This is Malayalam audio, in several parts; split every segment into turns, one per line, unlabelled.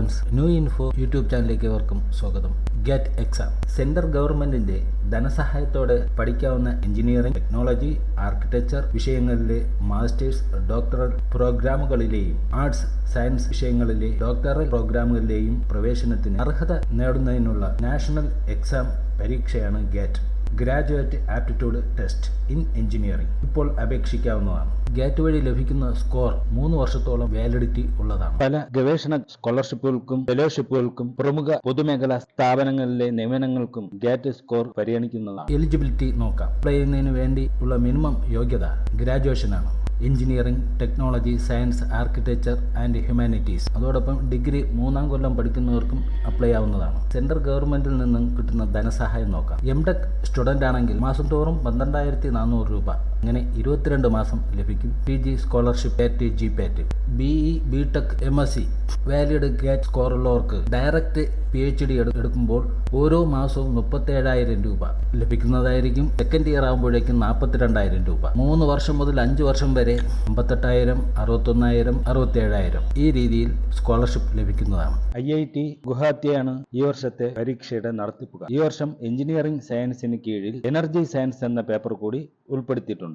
ഫ്രണ്ട്സ് ന്യൂ ഇൻഫോ യൂട്യൂബ് ചാനലിലേക്ക് ഏവർക്കും സ്വാഗതം. Get exam. സെൻട്രൽ ഗവൺമെന്റിന്റെ ധനസഹായത്തോടെ പഠിക്കാവുന്ന എഞ്ചിനീയറിംഗ് ടെക്നോളജി ആർക്കിടെക്ചർ വിഷയങ്ങളിലെ മാസ്റ്റേഴ്സ് ഡോക്ടറൽ പ്രോഗ്രാമുകളിലെയും ആർട്സ് സയൻസ് വിഷയങ്ങളിലെ ഡോക്ടറൽ പ്രോഗ്രാമുകളിലെയും പ്രവേശനത്തിന് അർഹത നേടുന്നതിനുള്ള നാഷണൽ എക്സാം പരീക്ഷയാണ് GATE. Graduate aptitude test in engineering ഇപ്പോൾ അപേക്ഷിക്കാവുന്നതാണ്. ഗേറ്റ് വഴി ലഭിക്കുന്ന സ്കോർ മൂന്ന് വർഷത്തോളം വാലിഡിറ്റി ഉള്ളതാണ്. പല ഗവേഷണ സ്കോളർഷിപ്പുകൾക്കും ഫെലോഷിപ്പുകൾക്കും പ്രമുഖ പൊതുമേഖലാ സ്ഥാപനങ്ങളിലെ നിയമനങ്ങൾക്കും ഗേറ്റ് സ്കോർ പരിഗണിക്കുന്നതാണ്. എലിജിബിലിറ്റി നോക്കാം. അപ്ലൈ ചെയ്യുന്നതിന് വേണ്ടി ഉള്ള മിനിമം യോഗ്യത ഗ്രാജുവേഷനാണ്. Engineering technology science architecture and humanities. അതോടൊപ്പം ഡിഗ്രി മൂന്നാം കൊല്ലം പഠിക്കുന്നവർക്കും അപ്ലൈ ആവുന്നതാണ്. സെൻട്രൽ ഗവൺമെന്റിൽ നിന്നും കിട്ടുന്ന ധനസഹായം നോക്കാം. എം ടെക് സ്റ്റുഡന്റ് ആണെങ്കിൽ മാസം തോറും പന്ത്രണ്ടായിരത്തി നാനൂറ് രൂപ അങ്ങനെ ഇരുപത്തിരണ്ട് മാസം ലഭിക്കും. പി ജി സ്കോളർഷിപ്പ് പാറ്റ് ജി പാറ്റ് B E B tech M S C valid GATE score ഉള്ളവർക്ക് ഡയറക്റ്റ് പി എച്ച് ഡി എടുക്കുമ്പോൾ ഓരോ മാസവും മുപ്പത്തേഴായിരം രൂപ ലഭിക്കുന്നതായിരിക്കും. സെക്കൻഡ് ഇയർ ആകുമ്പോഴേക്കും നാൽപ്പത്തിരണ്ടായിരം രൂപ. മൂന്ന് വർഷം മുതൽ അഞ്ച് വർഷം വരെ അമ്പത്തെട്ടായിരം അറുപത്തൊന്നായിരം അറുപത്തേഴായിരം ഈ രീതിയിൽ സ്കോളർഷിപ്പ് ലഭിക്കുന്നതാണ്. ഐ ഐ ടി ഗുവാഹത്തിയാണ് ഈ വർഷത്തെ പരീക്ഷയുടെ നടത്തിപ്പുക ഈ വർഷം എഞ്ചിനീയറിംഗ് സയൻസിന് കീഴിൽ എനർജി സയൻസ് എന്ന പേപ്പർ കൂടി ഉൾപ്പെടുത്തിയിട്ടുണ്ട്.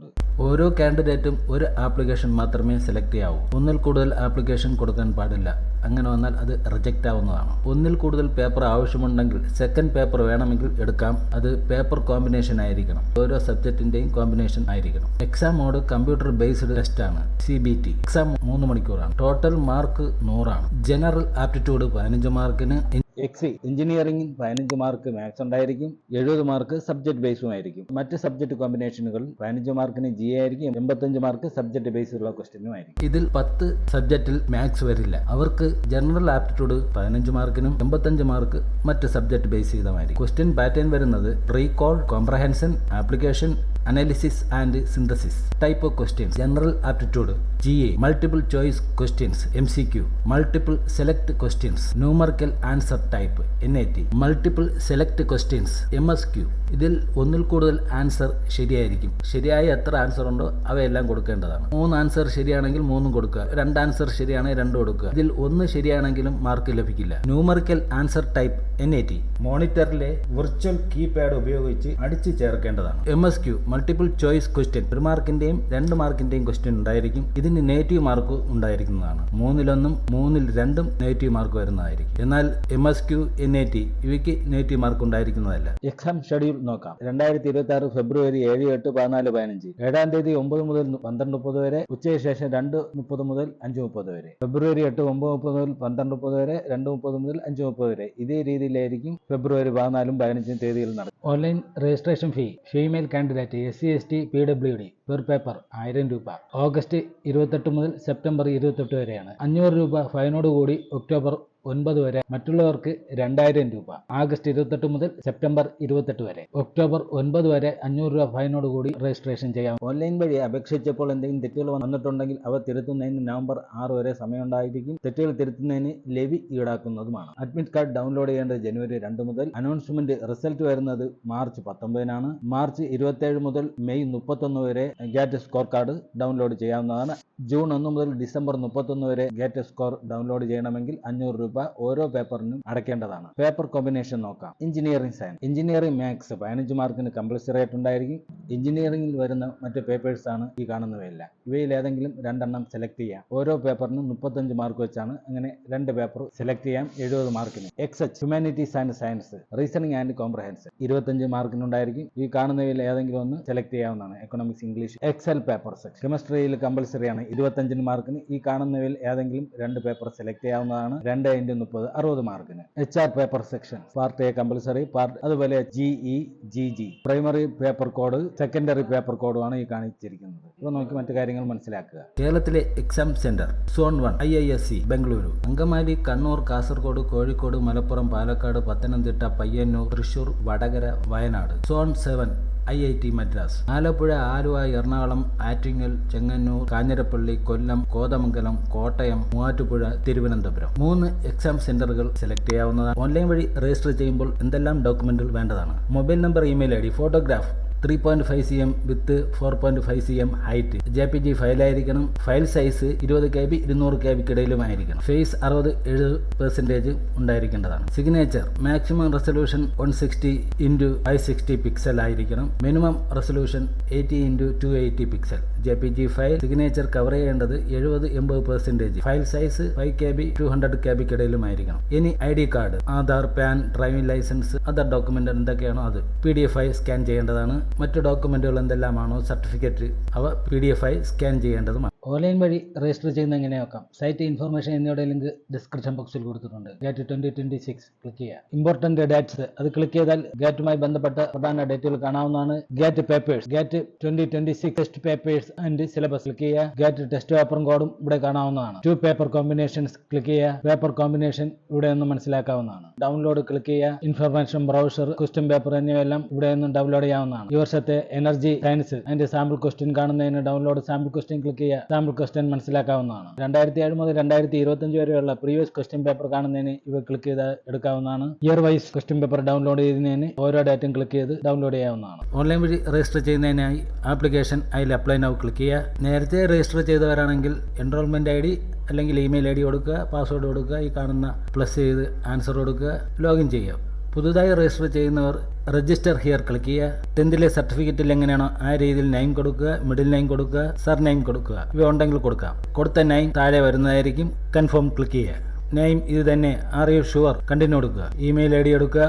ഓരോ കാൻഡിഡേറ്റും ഒരു ആപ്ലിക്കേഷൻ മാത്രമേ സെലക്ട് ചെയ്യാവൂ. ഒന്നിൽ കൂടുതൽ ആപ്ലിക്കേഷൻ കൊടുക്കാൻ പാടില്ല. അങ്ങനെ വന്നാൽ അത് റിജക്റ്റ് ആവുന്നതാണ്. ഒന്നിൽ കൂടുതൽ പേപ്പർ ആവശ്യമുണ്ടെങ്കിൽ സെക്കൻഡ് പേപ്പർ വേണമെങ്കിൽ എടുക്കാം. അത് പേപ്പർ കോമ്പിനേഷൻ ആയിരിക്കണം. ഓരോ സബ്ജക്റ്റിന്റെയും കോമ്പിനേഷൻ ആയിരിക്കണം. Exam mode computer based test ആണ്. സി ബി ടി എക്സാം മൂന്ന് മണിക്കൂറാണ്. ടോട്ടൽ മാർക്ക് നൂറാണ്. ജനറൽ ആപ്റ്റിറ്റ്യൂഡ് പതിനഞ്ച് മാർക്കിന് എക്സി എഞ്ചിനീയറിംഗിൽ പതിനഞ്ച് മാർക്ക് മാത്സ് ഉണ്ടായിരിക്കും എഴുപത് മാർക്ക് സബ്ജക്ട് ബേസും ആയിരിക്കും. മറ്റ് സബ്ജക്ട് കോമ്പിനേഷനുകൾ പതിനഞ്ച് മാർക്കിന് ജി ആയിരിക്കും എൺപത്തഞ്ച് മാർക്ക് സബ്ജക്ട് ബേസിലുള്ള ക്വസ്റ്റ്യനും ആയിരിക്കും. ഇതിൽ പത്ത് സബ്ജക്റ്റിൽ മാത്സ് വരില്ല. അവർക്ക് ജനറൽ ആപ്റ്റിറ്റ്യൂഡ് പതിനഞ്ച് മാർക്കിനും എൺപത്തഞ്ച് മാർക്ക് മറ്റ് സബ്ജക്ട് ബേസ് ചെയ്തമായിരിക്കും. ക്വസ്റ്റ്യൻ പാറ്റേൺ വരുന്നത് recall comprehension application analysis and synthesis type of questions general aptitude G A multiple choice questions M C Q multiple select questions numerical answer type N I T multiple select questions M S Q ഇതിൽ ഒന്നിൽ കൂടുതൽ ആൻസർ ശരിയായിരിക്കും. ശരിയായ എത്ര ആൻസർ ഉണ്ടോ അവയെല്ലാം കൊടുക്കേണ്ടതാണ്. മൂന്ന് ആൻസർ ശരിയാണെങ്കിൽ മൂന്നും കൊടുക്കുക. രണ്ട് ആൻസർ ശരിയാണെങ്കിൽ രണ്ടും കൊടുക്കുക. ഇതിൽ ഒന്ന് ശരിയാണെങ്കിലും മാർക്ക് ലഭിക്കില്ല. Numerical answer type N I T മോണിറ്ററിലെ virtual keypad ഉപയോഗിച്ച് അടിച്ചു ചേർക്കേണ്ടതാണ്. M S Q multiple choice question ഒരു മാർക്കിന്റെയും രണ്ട് മാർക്കിന്റെയും ക്വസ്റ്റ്യൻ ഉണ്ടായിരിക്കും. ഇതിന് നെഗറ്റീവ് മാർക്ക് ഉണ്ടായിരിക്കുന്നതാണ്. മൂന്നിലൊന്നും മൂന്നിൽ രണ്ടും നെഗറ്റീവ് മാർക്ക് വരുന്നതായിരിക്കും. എന്നാൽ M S Q N A T ഇവയ്ക്ക് നെഗറ്റീവ് മാർക്ക് ഉണ്ടായിരിക്കുന്നതല്ല. എക്സാം ഷെഡ്യൂൾ നോക്കാം. രണ്ടായിരത്തി ഇരുപത്തി ആറ് ഫെബ്രുവരി ഏഴ് എട്ട് പതിനാല് പതിനഞ്ച്. ഏഴാം തീയതി ഒമ്പത് മുതൽ പന്ത്രണ്ട് മുപ്പത് വരെ. ഉച്ചയ്ക്ക് ശേഷം രണ്ട് മുപ്പത് മുതൽ അഞ്ച് മുപ്പത് വരെ. ഫെബ്രുവരി എട്ട് ഒമ്പത് മുപ്പത് മുതൽ പന്ത്രണ്ട് മുപ്പത് വരെ. രണ്ട് മുപ്പത് മുതൽ അഞ്ച് മുപ്പത് വരെ. ഇതേ രീതിയിലായിരിക്കും ഫെബ്രുവരി പതിനാലും പതിനഞ്ചും തീയതിയിൽ നടക്കും online registration fee female candidate S C S T P W D per paper ആയിരം രൂപ. ഓഗസ്റ്റ് ഇരുപത്തെട്ട് മുതൽ സെപ്റ്റംബർ ഇരുപത്തെട്ട് വരെയാണ്. അഞ്ഞൂറ് രൂപ ഫൈനോട് കൂടി ഒക്ടോബർ ഒൻപത് വരെ. മറ്റുള്ളവർക്ക് രണ്ടായിരം രൂപ. ആഗസ്റ്റ് ഇരുപത്തെട്ട് മുതൽ സെപ്റ്റംബർ ഇരുപത്തെട്ട് വരെ. ഒക്ടോബർ ഒൻപത് വരെ അഞ്ഞൂറ് രൂപ ഫൈനോട് കൂടി രജിസ്ട്രേഷൻ ചെയ്യാം. ഓൺലൈൻ വഴി അപേക്ഷിച്ചപ്പോൾ എന്തെങ്കിലും തെറ്റുകൾ വന്നിട്ടുണ്ടെങ്കിൽ അവ തിരുത്തുന്നതിന് നവംബർ ആറ് വരെ സമയമുണ്ടായിരിക്കും. തെറ്റുകൾ തിരുത്തുന്നതിന് ലെവി ഈടാക്കുന്നതുമാണ്. അഡ്മിറ്റ് കാർഡ് ഡൗൺലോഡ് ചെയ്യേണ്ടത് ജനുവരി രണ്ട് മുതൽ അനൗൺസ്മെന്റ് റിസൾട്ട് വരുന്നത് മാർച്ച് പത്തൊമ്പതിനാണ്. മാർച്ച് ഇരുപത്തേഴ് മുതൽ മെയ് മുപ്പത്തൊന്ന് വരെ ഗേറ്റ് സ്കോർ കാർഡ് ഡൗൺലോഡ് ചെയ്യാവുന്നതാണ്. ജൂൺ ഒന്ന് മുതൽ ഡിസംബർ മുപ്പത്തൊന്ന് വരെ ഗാറ്റ് സ്കോർ ഡൗൺലോഡ് ചെയ്യണമെങ്കിൽ അഞ്ഞൂറ് രൂപ ഓരോ പേപ്പറിനും അടയ്ക്കേണ്ടതാണ്. പേപ്പർ കോമ്പിനേഷൻ നോക്കാം. Engineering science. എഞ്ചിനീയറിംഗ് മാത്സ് പതിനഞ്ച് മാർക്കിന് കമ്പൽസറി ആയിട്ട് ഉണ്ടായിരിക്കും. എഞ്ചിനീയറിംഗിൽ വരുന്ന മറ്റ് പേപ്പേഴ്സ് ആണ് ഈ കാണുന്നവയെല്ലാം. ഇവയിൽ ഏതെങ്കിലും രണ്ടെണ്ണം സെലക്ട് ചെയ്യാം. ഓരോ പേപ്പറിനും മുപ്പത്തഞ്ച് മാർക്ക് വെച്ചാണ് അങ്ങനെ രണ്ട് പേപ്പർ സെലക്ട് ചെയ്യാം. എഴുപത് മാർക്കിന്. X H humanities and science reasoning and comprehension ഇരുപത്തഞ്ച് മാർക്കിനുണ്ടായിരിക്കും ഈ കാണുന്നവയിൽ ഏതെങ്കിലും ഒന്ന് സെലക്ട് ചെയ്യാവുന്നതാണ്. Economics English XL paper section കെമിസ്ട്രിയിൽ compulsory ആണ്. ഇരുപത്തഞ്ചിന് മാർക്കിന് ഈ കാണുന്നവയിൽ ഏതെങ്കിലും രണ്ട് പേപ്പർ സെലക്ട് ചെയ്യാവുന്നതാണ്. രണ്ട് ഇന്റു മുപ്പത് അറുപത് മാർക്കിന് H R paper section part A compulsory part അതുപോലെ G E G G primary paper code secondary paper കോഡുമാണ് ഈ കാണിച്ചിരിക്കുന്നത്. ഇപ്പൊ നോക്കി മറ്റു കാര്യങ്ങൾ മനസ്സിലാക്കുക. കേരളത്തിലെ exam centre zone one I I S C Bengaluru Angamaly Kannur Kasaragod Kozhikode Malappuram Palakkad Pathanamthitta Payyanur Thrissur Vadakara Wayanad. Zone seven I I T Madras. Alappuzha Aluva Ernakulam Attingal Chengannur Kanjirappally Kollam Kothamangalam Kottayam Muvattupuzha Thiruvananthapuram. മൂന്ന് എക്സാം സെന്ററുകൾ സെലക്ട് ചെയ്യാവുന്നതാണ്. ഓൺലൈൻ വഴി രജിസ്റ്റർ ചെയ്യുമ്പോൾ എന്തെല്ലാം ഡോക്യുമെന്റുകൾ വേണ്ടതാണ്? Mobile number email I D photograph three point five C M with four point five C M height J P G ഫയലായിരിക്കണം file size ഇരുപത് കെ ബി ഇരുന്നൂറ് കെ ബിക്കിടയിലുമായിരിക്കണം ഫേസ് അറുപത് എഴുപത് percentage ഉണ്ടായിരിക്കേണ്ടതാണ്. Signature maximum resolution one sixty into five sixty pixel ആയിരിക്കണം. Minimum resolution eighty into two eighty pixel J P G file signature cover ചെയ്യേണ്ടത് എഴുപത് എൺപത് percentage file size five K B two hundred K ബിക്കിടയിലുമായിരിക്കണം ഇനി I D card Aadhaar PAN driving licence other document എന്തൊക്കെയാണോ അത്. പി ഡി എഫ് ആയി സ്കാൻ ചെയ്യേണ്ടതാണ്. മറ്റു ഡോക്യുമെന്റുകൾ എന്തെല്ലാമാണോ സർട്ടിഫിക്കറ്റ് അവ പി ഡി എഫ് ആയി സ്കാൻ ചെയ്യേണ്ടതുമാണ്. ഓൺലൈൻ വഴി രജിസ്റ്റർ ചെയ്യുന്ന എങ്ങനെ നോക്കാം. സൈറ്റ് ഇൻഫർമേഷൻ എന്നിവയുടെ ലിങ്ക് ഡിസ്ക്രിപ്ഷൻ ബോക്സിൽ കൊടുത്തിട്ടുണ്ട്. GATE twenty twenty six click ചെയ്യുക. ഇമ്പോർട്ടന്റ് ഡേറ്റ്സ് അത് ക്ലിക്ക് ചെയ്താൽ ഗേറ്റുമായി ബന്ധപ്പെട്ട പ്രധാന ഡേറ്റുകൾ കാണാവുന്നതാണ്. GATE papers GATE twenty twenty six test papers and syllabus click ചെയ്യുക ഗേറ്റ് ടെസ്റ്റ് പേപ്പറും കോഡും ഇവിടെ കാണാവുന്നതാണ്. ടു പേപ്പർ കോമ്പിനേഷൻസ് ക്ലിക്ക് ചെയ്യുക. പേപ്പർ കോമ്പിനേഷൻ ഇവിടെ നിന്ന് മനസ്സിലാക്കാവുന്നതാണ്. ഡൗൺലോഡ് ക്ലിക്ക് ചെയ്യുക. ഇൻഫർമേഷൻ ബ്രൗസർ ക്വസ്റ്റ്യൻ പേപ്പർ എന്നിവയെല്ലാം ഇവിടെ നിന്ന് ഡൗൺലോഡ് ചെയ്യാവുന്നതാണ്. ഈ വർഷത്തെ എനർജി സയൻസ് അതിന്റെ സാമ്പിൾ ക്വസ്റ്റ്യൻ കാണുന്നതിന് ഡൗൺലോഡ് സാമ്പിൾ ക്വസ്റ്റ്യൻ ക്ലിക്ക് ചെയ്യുക. സാമ്പിൾ ക്വസ്റ്റ്യൻ മനസ്സിലാക്കാവുന്നതാണ്. രണ്ടായിരത്തി ഏഴ് മുതൽ രണ്ടായിരത്തി ഇരുപത്തഞ്ച് വരെയുള്ള പ്രീവിയസ് ക്വസ്റ്റ്യൻ പേപ്പർ കാണുന്നതിന് ഇവ ക്ലിക്ക് ചെയ്ത് എടുക്കാവുന്നതാണ്. Year wise question paper download ചെയ്യുന്നതിന് ഓരോ ഡേറ്റും ക്ലിക്ക് ചെയ്ത് ഡൗൺലോഡ് ചെയ്യാവുന്നതാണ്. ഓൺലൈൻ വഴി രജിസ്റ്റർ ചെയ്യുന്നതിനായി ആപ്ലിക്കേഷൻ അതിൽ അപ്ലൈ നൗ ക്ലിക്ക് ചെയ്യുക. നേരത്തെ രജിസ്റ്റർ ചെയ്തവരാണെങ്കിൽ എൻറോൾമെന്റ് ഐ ഡി അല്ലെങ്കിൽ ഇമെയിൽ ഐ ഡി കൊടുക്കുക പാസ്വേഡ് കൊടുക്കുക ഈ കാണുന്ന പ്ലസ് ചെയ്ത് ആൻസർ കൊടുക്കുക ലോഗിൻ ചെയ്യുക. പുതുതായി രജിസ്റ്റർ ചെയ്യുന്നവർ രജിസ്റ്റർ ഹിയർ ക്ലിക്ക് ചെയ്യുക ടെൻത്തിലെ സർട്ടിഫിക്കറ്റിൽ എങ്ങനെയാണോ ആ രീതിയിൽ നെയിം കൊടുക്കുക മിഡിൽ നെയിം കൊടുക്കുക സർ നെയിം കൊടുക്കുക. ഇവ ഉണ്ടെങ്കിൽ കൊടുക്കാം. കൊടുത്ത നെയിം താഴെ വരുന്നതായിരിക്കും. കൺഫേം ക്ലിക്ക് ചെയ്യുക. നെയിം ഇത് തന്നെ ആർ യു ഷുവർ കണ്ടിന്യൂ എടുക്കുക ഇമെയിൽ ഐ ഡി എടുക്കുക.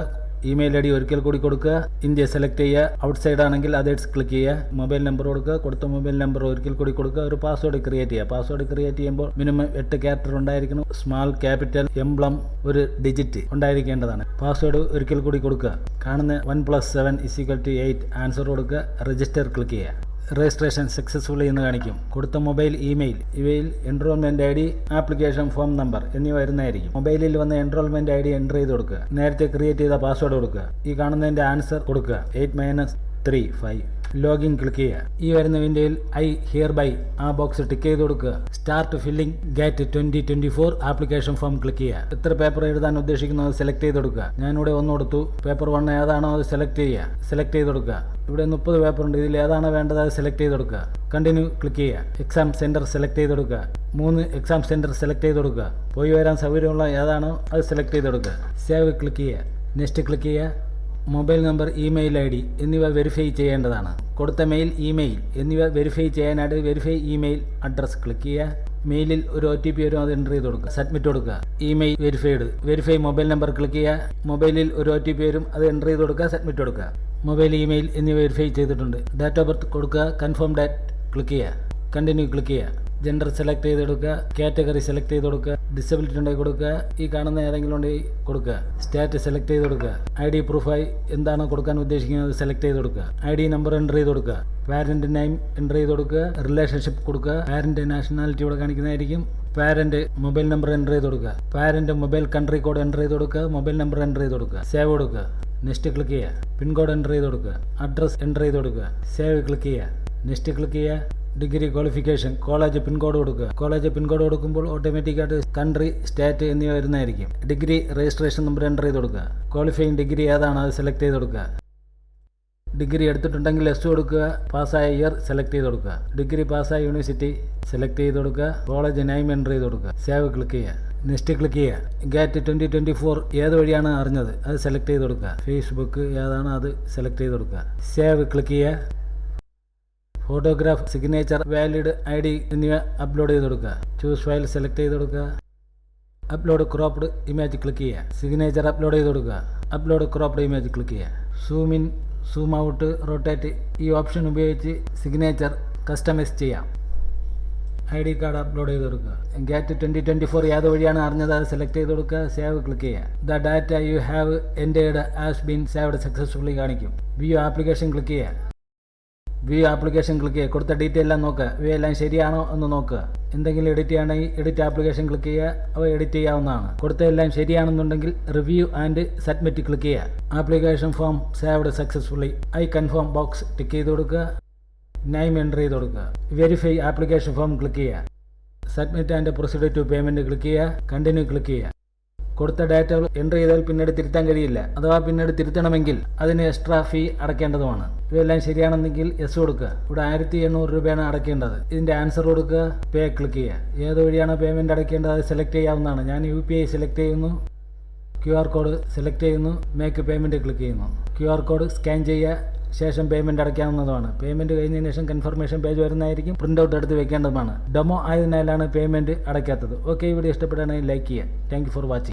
ഇമെയിൽ ഐ ഡി ഒരിക്കൽ കൂടി കൊടുക്കുക. ഇന്ത്യ സെലക്ട് ചെയ്യുക. ഔട്ട് സൈഡ് ആണെങ്കിൽ അതേഴ്സ് ക്ലിക്ക് ചെയ്യുക. മൊബൈൽ നമ്പർ കൊടുക്കുക. കൊടുത്ത മൊബൈൽ നമ്പർ ഒരിക്കൽ കൂടി കൊടുക്കുക. ഒരു പാസ്വേഡ് ക്രിയേറ്റ് ചെയ്യുക. പാസ്വേഡ് ക്രിയേറ്റ് ചെയ്യുമ്പോൾ മിനിമം എട്ട് ക്യാരക്ടർ ഉണ്ടായിരിക്കണം. സ്മാൾ ക്യാപിറ്റൽ എംബ്ലം ഒരു ഡിജിറ്റ് ഉണ്ടായിരിക്കേണ്ടതാണ്. പാസ്വേഡ് ഒരിക്കൽ കൂടി കൊടുക്കുക. കാണുന്ന one plus seven is equal to eight answer കൊടുക്കുക. രജിസ്റ്റർ ക്ലിക്ക് ചെയ്യുക. രജിസ്ട്രേഷൻ സക്സസ്ഫുള്ളി എന്ന് കാണിക്കും. കൊടുത്ത മൊബൈൽ ഇമെയിൽ ഇവയിൽ enrolment I D application form number എന്നിവ വരുന്നതായിരിക്കും. മൊബൈലിൽ വന്ന എൻറോൾമെന്റ് ഐ ഡി എന്റർ ചെയ്ത് കൊടുക്കുക. നേരത്തെ ക്രിയേറ്റ് ചെയ്ത പാസ്വേഡ് കൊടുക്കുക. ഈ കാണുന്നതിന്റെ ആൻസർ കൊടുക്കുക. Eight minus three five login click ചെയ്യുക. ഈ വരുന്ന വിൻഡോയിൽ ഐ ഹിയർ ബൈ ആ ബോക്സ് ടിക്ക് ചെയ്ത് കൊടുക്കുക. Start filling GATE twenty twenty four application form click ചെയ്യുക. എത്ര പേപ്പർ എഴുതാൻ ഉദ്ദേശിക്കുന്നത് സെലക്ട് ചെയ്ത് കൊടുക്കുക. ഞാനിവിടെ ഒന്ന് കൊടുത്തു. പേപ്പർ വൺ ഏതാണോ അത് സെലക്ട് ചെയ്യുക. സെലക്ട് ചെയ്ത് കൊടുക്കുക. ഇവിടെ മുപ്പത് പേപ്പർ ഉണ്ട്. ഇതിൽ ഏതാണ് വേണ്ടത് അത് സെലക്ട് ചെയ്ത് കൊടുക്കുക. കണ്ടിന്യൂ ക്ലിക്ക് ചെയ്യുക. എക്സാം സെന്റർ സെലക്ട് ചെയ്ത് കൊടുക്കുക. മൂന്ന് എക്സാം സെന്റർ സെലക്ട് ചെയ്ത് കൊടുക്കുക. പോയി വരാൻ സൗകര്യമുള്ള ഏതാണോ അത് സെലക്ട് ചെയ്ത് കൊടുക്കുക. സേവ് ക്ലിക്ക് ചെയ്യുക. നെക്സ്റ്റ് ക്ലിക്ക് ചെയ്യുക. Mobile number email I D എന്നിവ വെരിഫൈ ചെയ്യേണ്ടതാണ്. കൊടുത്ത മെയിൽ ഇമെയിൽ എന്നിവ വെരിഫൈ ചെയ്യാനായിട്ട് വെരിഫൈ ഇമെയിൽ അഡ്രസ്സ് ക്ലിക്ക് ചെയ്യുക. മെയിലിൽ ഒരു ഒ ടി പി വരും അത് എന്റർ ചെയ്ത് കൊടുക്കുക സബ്മിറ്റ് കൊടുക്കുക. Email verified. Verify mobile number click ചെയ്യുക. മൊബൈലിൽ ഒരു ഒ ടി പി വരും അത് എന്റർ ചെയ്ത് കൊടുക്കുക സബ്മിറ്റ് കൊടുക്കുക. മൊബൈൽ ഇമെയിൽ എന്നിവ വെരിഫൈ ചെയ്തിട്ടുണ്ട്. ഡേറ്റ് ഓഫ് ബർത്ത് കൊടുക്കുക കൺഫേം ഡേറ്റ് ക്ലിക്ക് ചെയ്യുക. കണ്ടിന്യൂ ക്ലിക്ക് ചെയ്യുക. ജെൻഡർ സെലക്ട് ചെയ്ത് കൊടുക്കുക കാറ്റഗറി സെലക്ട് ചെയ്ത് കൊടുക്കുക ഡിസബിലിറ്റി ഉണ്ടെങ്കിൽ കൊടുക്കുക ഈ കാണുന്ന ഏതെങ്കിലും ഉണ്ടെങ്കിൽ കൊടുക്കുക. സ്റ്റാറ്റസ് സെലക്ട് ചെയ്ത് കൊടുക്കുക. ഐ ഡി പ്രൂഫായി എന്താണ് കൊടുക്കാൻ ഉദ്ദേശിക്കുന്നത് സെലക്ട് ചെയ്ത് കൊടുക്കുക. ഐ ഡി നമ്പർ എന്റർ ചെയ്ത് കൊടുക്കുക. പാരന്റ് നെയിം എന്റർ ചെയ്ത് കൊടുക്കുക. റിലേഷൻഷിപ്പ് കൊടുക്കുക. പാരന്റ് നാഷണാലിറ്റി ഇവിടെ കാണിക്കുന്നതായിരിക്കും. പാരന്റ് മൊബൈൽ നമ്പർ എന്റർ ചെയ്ത് കൊടുക്കുക. Parent mobile country code enter ചെയ്ത് കൊടുക്കുക. മൊബൈൽ നമ്പർ എന്റർ ചെയ്ത് കൊടുക്കുക. സേവ് കൊടുക്കുക. നെക്സ്റ്റ് ക്ലിക്ക് ചെയ്യുക. പിൻകോഡ് എന്റർ ചെയ്ത് കൊടുക്കുക. അഡ്രസ് എന്റർ ചെയ്ത് കൊടുക്കുക. സേവ് ക്ലിക്ക് ചെയ്യുക. നെക്സ്റ്റ് ക്ലിക്ക് ചെയ്യുക. ഡിഗ്രി ക്വാളിഫിക്കേഷൻ കോളേജ് പിൻകോഡ് കൊടുക്കുക. കോളേജ് പിൻകോഡ് കൊടുക്കുമ്പോൾ ഓട്ടോമാറ്റിക്കായിട്ട് കൺട്രി സ്റ്റേറ്റ് എന്നിവ വരുന്നതായിരിക്കും. ഡിഗ്രി രജിസ്ട്രേഷൻ നമ്പർ എന്റർ ചെയ്ത് കൊടുക്കുക. ക്വാളിഫയിങ് ഡിഗ്രി ഏതാണ് അത് സെലക്ട് ചെയ്ത് കൊടുക്കുക. ഡിഗ്രി എടുത്തിട്ടുണ്ടെങ്കിൽ എസ് കൊടുക്കുക. പാസ്സായ ഇയർ സെലക്ട് ചെയ്ത് കൊടുക്കുക. ഡിഗ്രി പാസ്സായ യൂണിവേഴ്സിറ്റി സെലക്ട് ചെയ്ത് കൊടുക്കുക. കോളേജ് നെയിം എന്റർ ചെയ്ത് കൊടുക്കുക. സേവ് ക്ലിക്ക് ചെയ്യുക. നെക്സ്റ്റ് ക്ലിക്ക് ചെയ്യുക. ഗേറ്റ് ട്വന്റി ട്വന്റി ഫോർ ഏത് വഴിയാണ് അറിഞ്ഞത്? അത് സെലക്ട് ചെയ്ത് കൊടുക്കുക. ഫേസ്ബുക്ക് ഏതാണ് അത് സെലക്ട് ചെയ്ത് കൊടുക്കുക. സേവ് ക്ലിക്ക് ചെയ്യുക. Photograph signature valid I D എന്നിവ അപ്ലോഡ് ചെയ്ത് കൊടുക്കുക. ചൂസ് ഫയൽ സെലക്ട് ചെയ്ത് കൊടുക്കുക. അപ്ലോഡ് ക്രോപ്ഡ് ഇമേജ് ക്ലിക്ക് ചെയ്യുക. സിഗ്നേച്ചർ അപ്ലോഡ് ചെയ്ത് കൊടുക്കുക. അപ്ലോഡ് ക്രോപ്ഡ് ഇമേജ് ക്ലിക്ക് ചെയ്യുക. Zoom in zoom out rotate ഈ ഓപ്ഷൻ ഉപയോഗിച്ച് സിഗ്നേച്ചർ കസ്റ്റമൈസ് ചെയ്യാം. ഐ ഡി കാർഡ് അപ്ലോഡ് ചെയ്ത് കൊടുക്കുക. ഗാറ്റ് ട്വന്റി ട്വന്റി ഫോർ ഏത് വഴിയാണ് അറിഞ്ഞത്. അത് സെലക്ട് ചെയ്ത് കൊടുക്കുക. സേവ് ക്ലിക്ക് ചെയ്യുക. The data you have entered has been saved successfully കാണിക്കും. വ്യൂ ആപ്ലിക്കേഷൻ ക്ലിക്ക് ചെയ്യുക. വ്യൂ ആപ്ലിക്കേഷൻ ക്ലിക്ക് ചെയ്യുക. കൊടുത്ത ഡീറ്റെയിൽ എല്ലാം നോക്കുക. വ്യൂ എല്ലാം ശരിയാണോ എന്ന് നോക്കുക. എന്തെങ്കിലും എഡിറ്റ് ചെയ്യണമെങ്കിൽ എഡിറ്റ് ആപ്ലിക്കേഷൻ ക്ലിക്ക് ചെയ്യുക. അവ എഡിറ്റ് ചെയ്യാവുന്നതാണ്. കൊടുത്ത എല്ലാം ശരിയാണെന്നുണ്ടെങ്കിൽ റിവ്യൂ ആൻഡ് സബ്മിറ്റ് ക്ലിക്ക് ചെയ്യുക. Application form saved successfully I confirm box tick ചെയ്ത് കൊടുക്കുക. നെയിം എന്റർ ചെയ്ത് കൊടുക്കുക. വെരിഫൈ ആപ്ലിക്കേഷൻ ഫോം ക്ലിക്ക് ചെയ്യുക. Submit and proceed to payment click ചെയ്യുക. കണ്ടിന്യൂ ക്ലിക്ക് ചെയ്യുക. കൊടുത്ത ഡാറ്റ എന്റർ ചെയ്താൽ പിന്നീട് തിരുത്താൻ കഴിയില്ല. അഥവാ പിന്നീട് തിരുത്തണമെങ്കിൽ അതിന് എക്സ്ട്രാ ഫീ അടയ്ക്കേണ്ടതുമാണ് ഇവയെല്ലാം ശരിയാണെന്നെങ്കിൽ എസ് കൊടുക്കുക. ഇവിടെ ആയിരത്തി എണ്ണൂറ് രൂപയാണ് അടയ്ക്കേണ്ടത് ഇതിന്റെ ആൻസർ കൊടുക്കുക. പേ ക്ലിക്ക് ചെയ്യുക. ഏത് വഴിയാണ് പേയ്മെന്റ് അടയ്ക്കേണ്ടത് അത് സെലക്ട് ചെയ്യാവുന്നതാണ്. ഞാൻ യു പി ഐ സെലക്ട് ചെയ്യുന്നു. ക്യു ആർ കോഡ് സെലക്ട് ചെയ്യുന്നു. മേക്ക് പേയ്മെന്റ് ക്ലിക്ക് ചെയ്യുന്നു. ക്യു ആർ കോഡ് സ്കാൻ ചെയ്യുക. ശേഷം പേയ്മെന്റ് അടയ്ക്കാവുന്നതാണ് പേയ്മെന്റ് കഴിഞ്ഞതിന് ശേഷം കൺഫർമേഷൻ പേജ് വരുന്നതായിരിക്കും. പ്രിന്റ് ഔട്ട് എടുത്ത് വെക്കേണ്ടതുമാണ്. ഡെമോ ആയതിനാലാണ് പേയ്മെന്റ് അടയ്ക്കാത്തത്. ഓക്കെ വീഡിയോ ഇഷ്ടപ്പെടുകയാണെങ്കിൽ ലൈക്ക് ചെയ്യുക. Thank for watching.